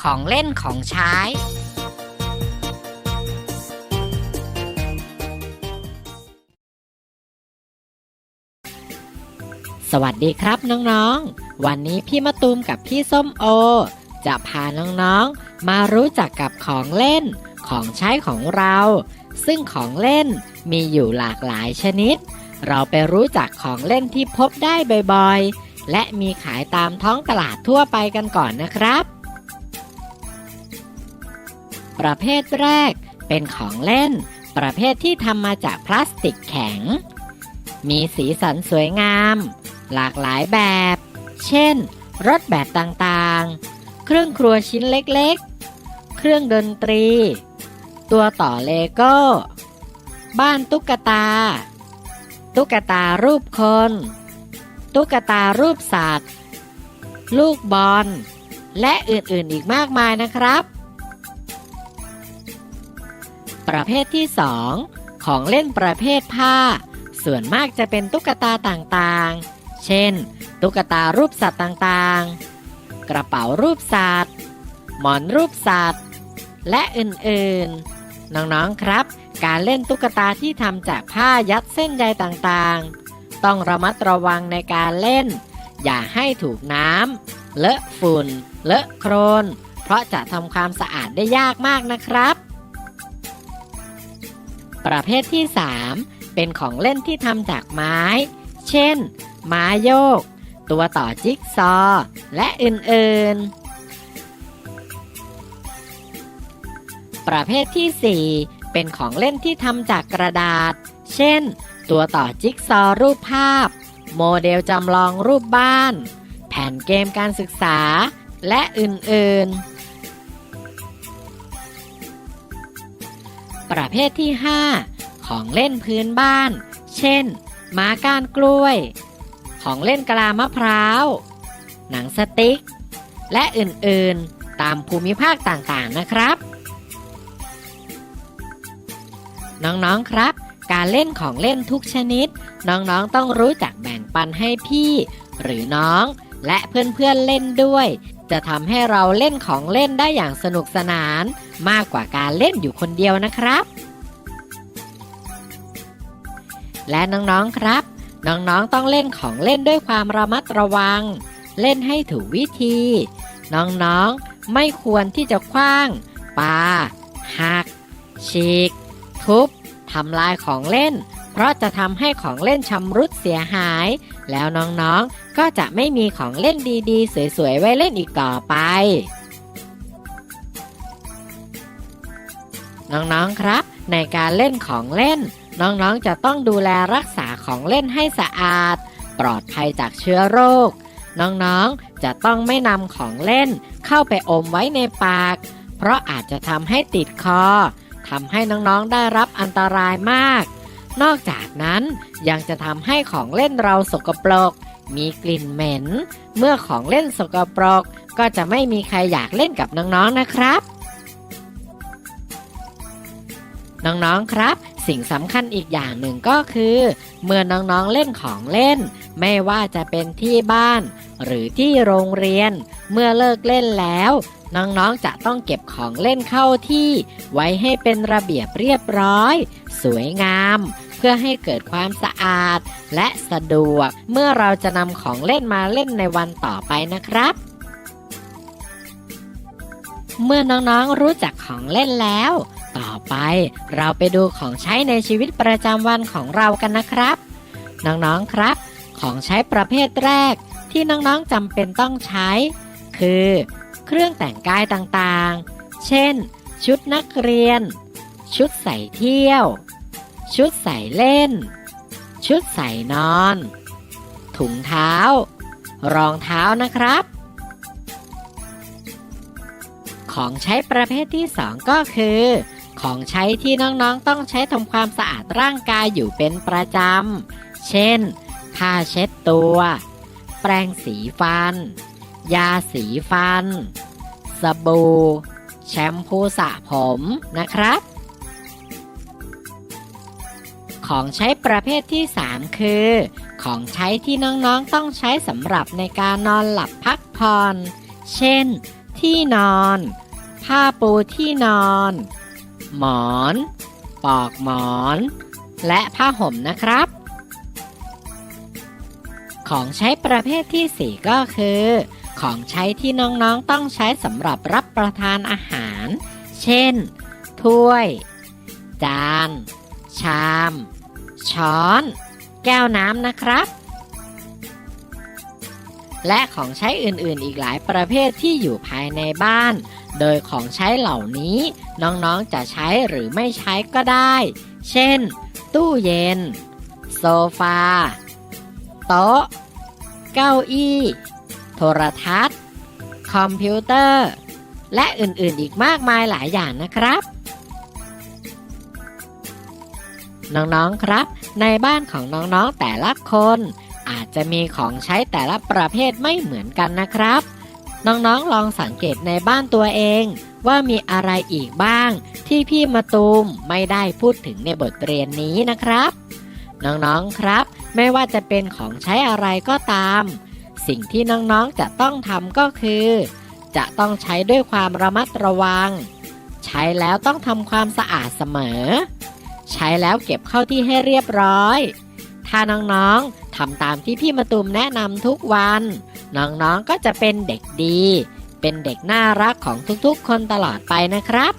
ของเล่นของใช้ สวัสดีครับน้องๆ วันนี้พี่มะตูมกับพี่ส้มโอ จะพาน้องๆ มารู้จักกับของเล่น ของใช้ของเรา ซึ่งของเล่นมีอยู่หลากหลายชนิด เราไปรู้จักของเล่นที่พบได้บ่อยๆและมีขายตามท้องตลาดทั่วไปกันก่อนนะครับ ประเภทแรก เป็นของเล่น ประเภทที่ทำมาจากพลาสติกแข็ง มีสีสันสวยงาม หลากหลายแบบ เช่น รถแบบต่างๆ เครื่องครัวชิ้นเล็กๆ เครื่องดนตรี ตัวต่อเลโก้ บ้านตุ๊กตา ตุ๊กตารูปคน ตุ๊กตารูปสัตว์ ลูกบอล และอื่นๆอีกมากมายนะครับ ประเภทที่ 2 ของเล่นประเภทผ้า ส่วนมากจะเป็นตุ๊กตาต่างๆ เช่น ตุ๊กตารูปสัตว์ต่างๆ กระเป๋ารูปสัตว์ หมอนรูปสัตว์ และอื่นๆ น้องๆครับ การเล่นตุ๊กตาที่ทำจากผ้ายัดเส้นใยต่างๆ ต้องระมัดระวังในการเล่น อย่าให้ถูกน้ำเลอะฝุ่น เลอะโครน เพราะจะทำความสะอาดได้ยากมากนะครับ ประเภทที่ 3 เป็นของเล่นที่ทำจากไม้ เช่น ไม้โยก ตัวต่อจิ๊กซอ และอื่นๆ ประเภทที่ 4 เป็นของเล่นที่ทำจากกระดาษ เช่น ตัวต่อจิ๊กซอรูปภาพ โมเดลจำลองรูปบ้าน แผ่นเกมการศึกษา และอื่นๆ ประเภทที่ 5 ของเล่นพื้นบ้าน เช่น ม้าก้านกล้วย ของเล่นกะลามะพร้าว หนังสติ๊ก และอื่นๆ ตามภูมิภาคต่างๆนะครับ น้องๆครับ การเล่นของเล่นทุกชนิด น้องๆต้องรู้จักแบ่งปันให้พี่ หรือน้อง และเพื่อนๆเล่นด้วย จะทำให้เราเล่นของเล่นได้อย่างสนุกสนาน มากกว่าการเล่นอยู่คนเดียวนะครับ และน้องๆครับ น้องๆต้องเล่นของเล่นด้วยความระมัดระวัง เล่นให้ถูกวิธี น้องๆไม่ควรที่จะคว้างปาหักฉีก ทุบทำลายของเล่น เพราะจะทำให้ของเล่นชำรุดเสียหาย แล้วน้องๆ ก็จะไม่มีของเล่นดีๆ สวยๆ ไว้เล่นอีกต่อไป น้องๆ ครับ ในการเล่นของเล่น น้องๆ จะต้องดูแลรักษาของเล่นให้สะอาด ปลอดภัยจากเชื้อโรค น้องๆ จะต้องไม่นำของเล่น เข้าไปอมไว้ในปาก เพราะอาจจะทำให้ติดคอทำให้น้องๆ ได้รับอันตรายมาก นอกจากนั้นยังจะทำให้ของเล่นเราสกปรก มีกลิ่นเหม็น เมื่อของเล่นสกปรก ก็จะไม่มีใครอยากเล่นกับน้องๆนะครับ น้องๆครับ สิ่งสำคัญอีกอย่างหนึ่งก็คือ เมื่อน้องๆเล่นของเล่น ไม่ว่าจะเป็นที่บ้าน หรือที่โรงเรียน เมื่อเลิกเล่นแล้วน้องๆ จะต้องเก็บของเล่นเข้าที่ ไว้ให้เป็นระเบียบเรียบร้อย สวยงาม เพื่อให้เกิดความสะอาดและสะดวก เมื่อเราจะนำของเล่นมาเล่นในวันต่อไปนะครับ เมื่อน้องๆรู้จักของเล่นแล้ว ต่อไปเราไปดูของใช้ในชีวิตประจำวันของเรากันนะครับ น้องๆครับ ของใช้ประเภทแรกที่น้องๆจำเป็นต้องใช้ คือ เครื่องแต่งกายต่างๆ เช่น ชุดนักเรียน ชุดใส่เที่ยว ชุดใส่เล่น ชุดใส่นอน ถุงเท้า รองเท้านะครับ ของใช้ประเภทที่สองก็คือ ของใช้ที่น้องๆต้องใช้ทำความสะอาดร่างกายอยู่เป็นประจำ เช่น ผ้าเช็ดตัว แปรงสีฟัน ยาสีฟัน สบู่ แชมพูสระผมนะครับ ของใช้ประเภทที่ 3 คือ ของใช้ที่น้องๆต้องใช้สำหรับในการนอนหลับพักผ่อน เช่น ที่นอน ผ้าปูที่นอน หมอนปลอกหมอน และผ้าห่มนะครับ ของใช้ประเภทที่ 4 ก็คือ ของใช้ที่น้องๆต้องใช้สำหรับรับประทานอาหาร เช่น ถ้วย จานชาม ช้อน แก้วน้ำนะครับ และของใช้อื่นๆ อีกหลายประเภทที่อยู่ภายในบ้าน โดยของใช้เหล่านี้ น้องๆจะใช้หรือไม่ใช้ก็ได้ เช่น ตู้เย็น โซฟา โต๊ะ เก้าอี้ โทรทัศน์ คอมพิวเตอร์ และอื่นๆ อีกมากมายหลายอย่างนะครับ น้องๆครับ ในบ้านของน้องๆแต่ละคน อาจจะมีของใช้แต่ละประเภทไม่เหมือนกันนะครับ น้องๆลองสังเกตในบ้านตัวเอง ว่ามีอะไรอีกบ้าง ที่พี่มาตูมไม่ได้พูดถึงในบทเรียนนี้นะครับ น้องๆครับ ไม่ว่าจะเป็นของใช้อะไรก็ตาม สิ่งที่น้องๆจะต้องทำก็คือ จะต้องใช้ด้วยความระมัดระวัง ใช้แล้วต้องทำความสะอาดเสมอ ใช้แล้วเก็บเข้าที่ให้เรียบร้อย ถ้าน้องๆทำตามที่พี่มาตุมแนะนำทุกวัน น้องๆก็จะเป็นเด็กดี เป็นเด็กน่ารักของทุกๆ คนตลอดไปนะครับ